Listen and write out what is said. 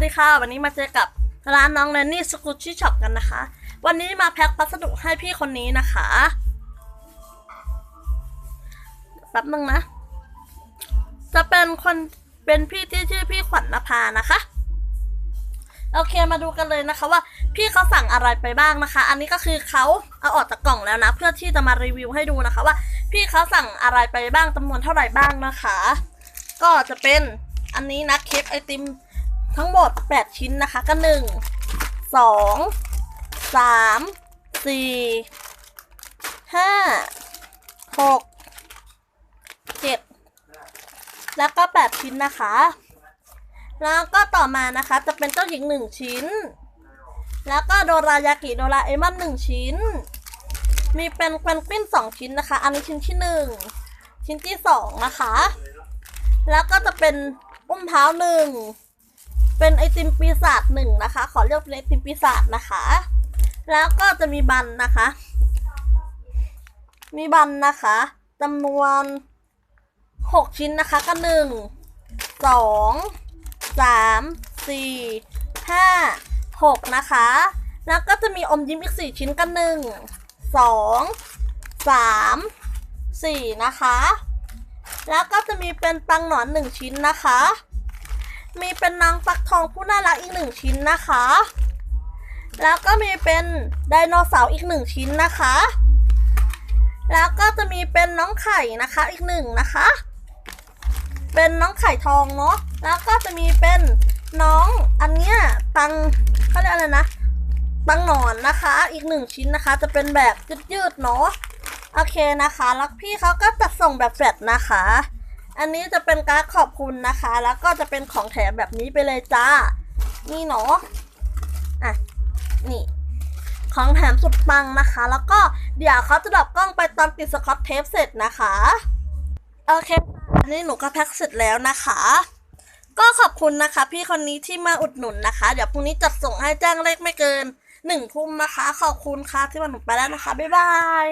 สวัสดีค่ะ วันนี้มาเจอกับร้านน้องแนนนี่สกูชี่ช็อปกันนะคะ วันนี้มาแพ็คพัสดุให้พี่คนนี้นะคะแป๊บนึงนะ จะเป็นคนเป็นพี่ที่ชื่อพี่ขวัญนภานะคะ โอเคมาดูกันเลยนะคะว่าพี่เขาสั่งอะไรไปบ้างนะคะ อันนี้ก็คือเขาเอาออกจากกล่องแล้วนะ เพื่อที่จะมารีวิวให้ดูนะคะว่า พี่เขาสั่งอะไรไปบ้างจำนวนเท่าไหร่บ้างนะคะ ก็จะเป็นอันนี้นะเค้กไอติม ทั้งหมด 8 ชิ้นนะคะ ก็ 1 2 3 4 5 6 7 แล้วก็ 8 ชิ้นนะคะ แล้วก็ต่อมานะคะจะเป็นเจ้าหญิง 1 ชิ้น แล้วก็โดรายากิโดราเอมอน1ชิ้น มีเป็นแควนกวิน2 ชิ้นนะคะ อันนี้ชิ้นที่ 1 ชิ้นที่ 2 นะคะ แล้วก็จะเป็นอุ้มเท้าหนึ่ง เป็นไอติมปีศาจหนึ่งนะคะ ขอเรียกเป็นไอติมปีศาจนะคะ แล้วก็จะมีบันนะคะ มีบันนะคะจำนวนหกชิ้นนะคะก็หนึ่งสองสามสี่ห้าหกนะคะ แล้วก็จะมีอมยิ้มอีกสี่ชิ้นกันหนึ่งสองสามสี่นะคะ แล้วก็จะมีเป็นปังหนอนหนึ่งชิ้นนะคะ มีเป็นนางฟักทองผู้น่ารักอีกหนึ่งชิ้นนะคะ แล้วก็มีเป็นไดโนเสาร์อีกหนึ่งชิ้นนะคะ แล้วก็จะมีเป็นน้องไข่นะคะอีกหนึ่งนะคะ เป็นน้องไข่ทองเนาะ แล้วก็จะมีเป็นน้องอันเนี้ยตังเขาเรียกอะไรนะตังหนอนนะคะ อีกหนึ่งชิ้นนะคะ จะเป็นแบบยืดๆเนาะ โอเคนะคะ แล้วพี่เขาก็จะส่งแบบแฟลตนะคะ อันนี้จะเป็นการดขอบคุณนะคะ แล้วก็จะเป็นของแถมแบบนี้ไปเลยจ้า นี่เนาะอะ นี่ ของแถมสุดปังนะคะ แล้วก็เดี๋ยวเขาจะดับกล้องไปตอนติดสกอตเทปเสร็จนะคะ โอเค อันนี้หนูก็แพ็คเสร็จแล้วนะคะ ก็ขอบคุณนะคะ พี่คนนี้ที่มาอุดหนุนนะคะ เดี๋ยวพรุ่งนี้จัดส่งให้แจ้งเลขไม่เกินหนึ่งทุ่มนะคะ ขอบคุณค่ะที่มาหนุนไปแล้วนะคะ บ๊ายบาย